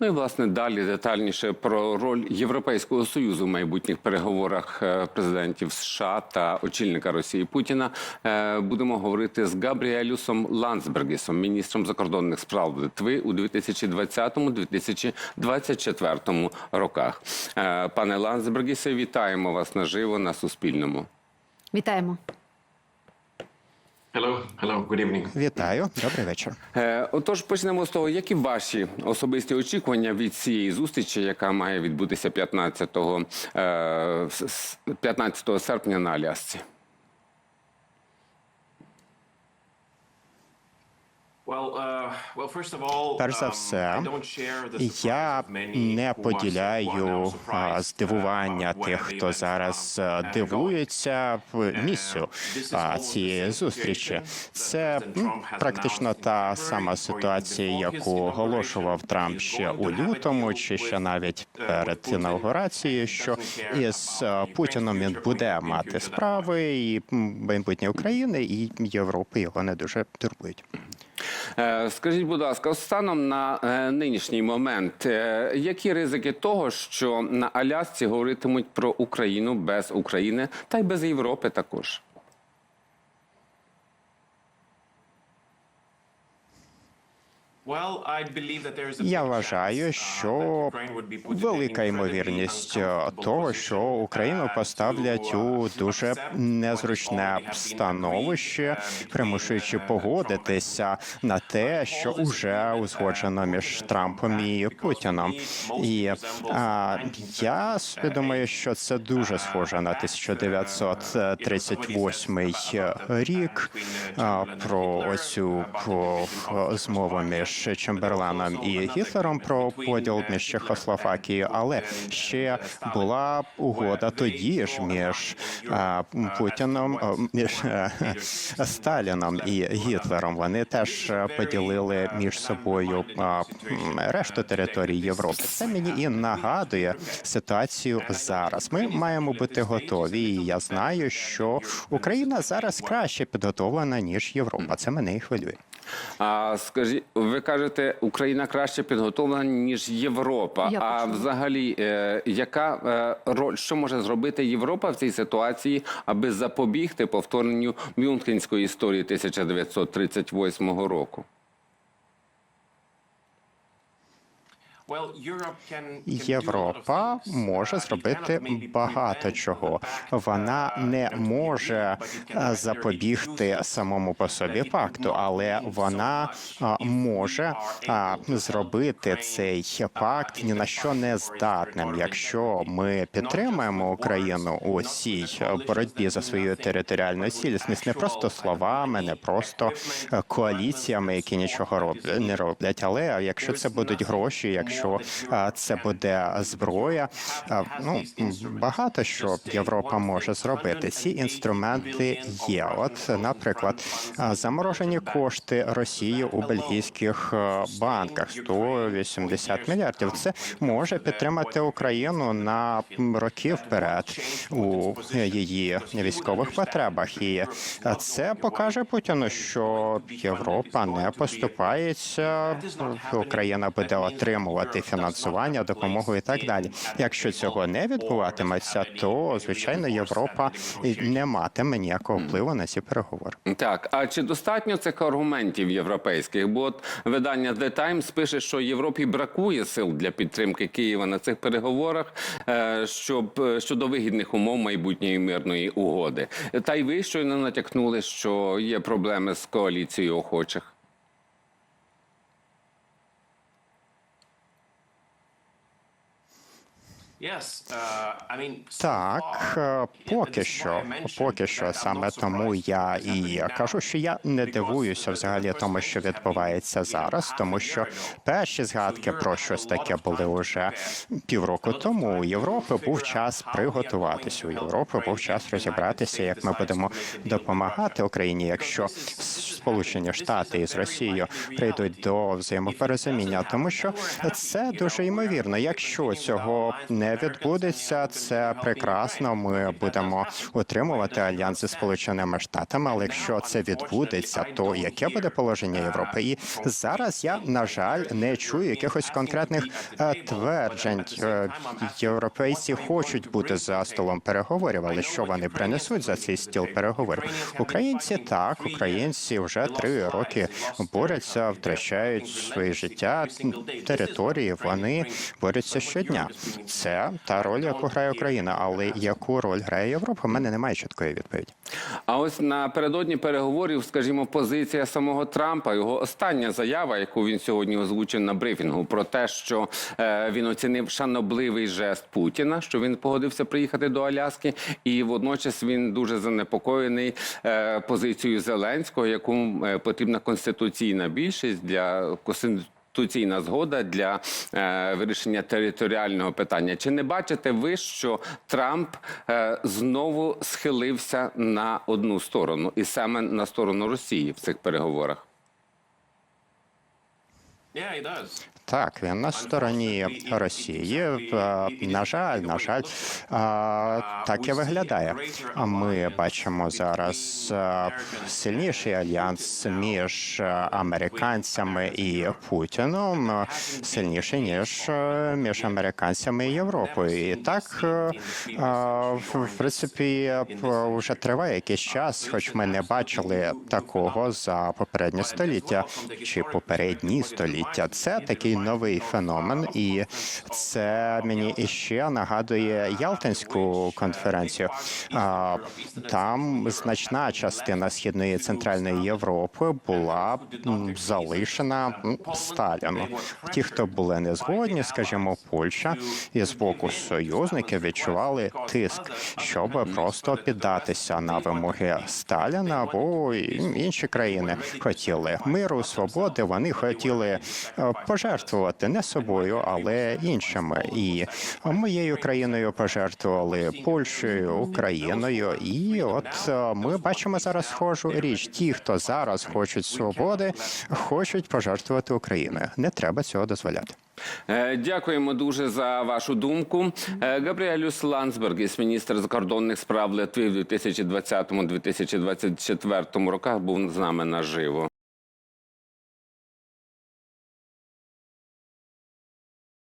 Ну і власне далі детальніше про роль Європейського союзу в майбутніх переговорах е, президентів США та очільника Росії Путіна. Е, Будемо говорити з Габріелюсом Ландсбергісом, міністром закордонних справ Литви у 2020-2024 роках. Е, Пане Ландсбергісе, вітаємо вас наживо на Суспільному. Вітаємо. Hello, hello, good evening. Вітаю, добрий вечір. Е, Отож, почнемо з того, які ваші особисті очікування від цієї зустрічі, яка має відбутися 15, е, с- с- 15 серпня на Алясці? Перш за um, все, я не поділяю здивування uh, тих, хто зараз uh, дивується місцю Uh, almost цієї зустрічі. Це практично та сама ситуація, яку оголошував Трамп ще у лютому, чи ще навіть uh, перед інаугурацією, що із Путіном він буде мати справи, і майбутнє України і Європи його не дуже турбують. Е, Скажіть, будь ласка, станом на е, нинішній момент, е, які ризики того, що на Алясці говоритимуть про Україну без України та й без Європи також? Я вважаю, uh, що велика ймовірність того, що Україну uh, поставлять у uh, дуже незручне становище, примушуючи погодитися на те, що уже узгоджено між Трампом і Путіном. І а, я думаю, що це дуже схоже на 1938 рік а, про оцю по, змову між Чемберленом і Гітлером про поділ між Чехословакією, але ще була угода тоді ж між Путіном, між е, Сталіном і Гітлером. Вони теж поділили між собою решту території Європи. Це мені і нагадує ситуацію зараз. Ми маємо бути готові. І я знаю, що Україна зараз краще підготовлена ніж Європа. Це мене і хвилює. А скажіть, ви кажете, Україна краще підготовлена ніж Європа. Я а почула. взагалі, е, яка е, роль, що може зробити Європа в цій ситуації, аби запобігти повторенню Мюнхенської історії 1938 року? Європа може зробити багато чого. Вона не може е, запобігти самому по собі факту, але вона може зробити цей пакт ні на що не здатним. Якщо ми підтримуємо Україну у цій боротьбі за свою територіальну цілісність, не просто словами, не просто е, коаліціями, які нічого роблять, не роблять, але якщо це будуть гроші, якщо а, це буде зброя, ну багато що Європа може зробити. Ці інструменти є. От, наприклад, заморожені кошти Росії у бельгійських банках 180 мільярдів. Це може підтримати Україну на роки вперед у її військових потребах. І це покаже Путіну, що Європа не поступається. Україна буде отримувати фінансування, допомогу і так далі. Якщо цього не відбуватиметься, то звичайно Європа не матиме ніякого впливу на ці переговори. Так, а чи достатньо цих аргументів європейських? Бо от видання The Times пише, що Європі бракує сил для підтримки Києва на цих переговорах, е, щоб е, щодо вигідних умов майбутньої мирної угоди. Та й ви щойно натякнули, що є проблеми з коаліцією охочих. Так, е, поки що, поки що саме тому я і кажу, що я не дивуюся взагалі тому, що відбувається зараз, тому що перші згадки про щось таке були уже півроку тому. У Європи був час приготуватися. У Європи був час розібратися, як ми будемо допомагати Україні, якщо Сполучені Штати із Росією прийдуть до взаємопорозуміння, тому що це дуже ймовірно. Якщо цього не не відбудеться, це прекрасно. Ми будемо утримувати альянс зі сполученими штатами. Але якщо це відбудеться, то яке буде положення Європи? І зараз я на жаль не чую якихось конкретних е, тверджень. Е, Європейці хочуть бути за столом переговорів, але що вони принесуть за цей стіл переговорів? Українці так, українці вже три роки борються, втрачають своє життя, території. Вони борються щодня. Це та роль, яку грає Україна. Але яку роль грає Європа? У мене немає чіткої відповіді. А ось напередодні переговорів, скажімо, позиція самого Трампа, його остання заява, яку він сьогодні озвучив на брифінгу, про те, що е, він оцінив шанобливий жест Путіна, що він погодився приїхати до Аляски, і водночас він дуже занепокоєний е, позицією Зеленського, яку е, потрібна конституційна більшість для конституційна згода для е, вирішення територіального питання. Чи не бачите ви, що Трамп е, знову схилився на одну сторону, і саме на сторону Росії в цих переговорах? Так, він на стороні Росії. На жаль, на жаль, так і виглядає. Ми бачимо зараз сильніший альянс між американцями і Путіном, сильніший ніж між американцями і Європою. І так, в принципі, вже триває якийсь час, хоч ми не бачили такого за попереднє століття чи попередні століття. Це такий новий феномен, і це мені іще нагадує Ялтинську конференцію. Там значна частина східної центральної Європи була залишена Сталіну. Ті, хто були не згодні, скажімо, Польща і з боку союзників відчували тиск, щоб просто піддатися на вимоги Сталіна або інші країни хотіли миру, свободи. Вони хотіли е, пожертвувати не собою, але іншими. І моєю країною пожертвували Польщею, Україною. І от е, ми бачимо зараз схожу річ. Ті, хто зараз хочуть свободи, хочуть пожертвувати Україною. Не треба цього дозволяти. Е, Дякуємо дуже за вашу думку. Е, Габріелюс Ландсбергіс, міністр закордонних справ Литви в 2020-2024 роках, був з нами наживо.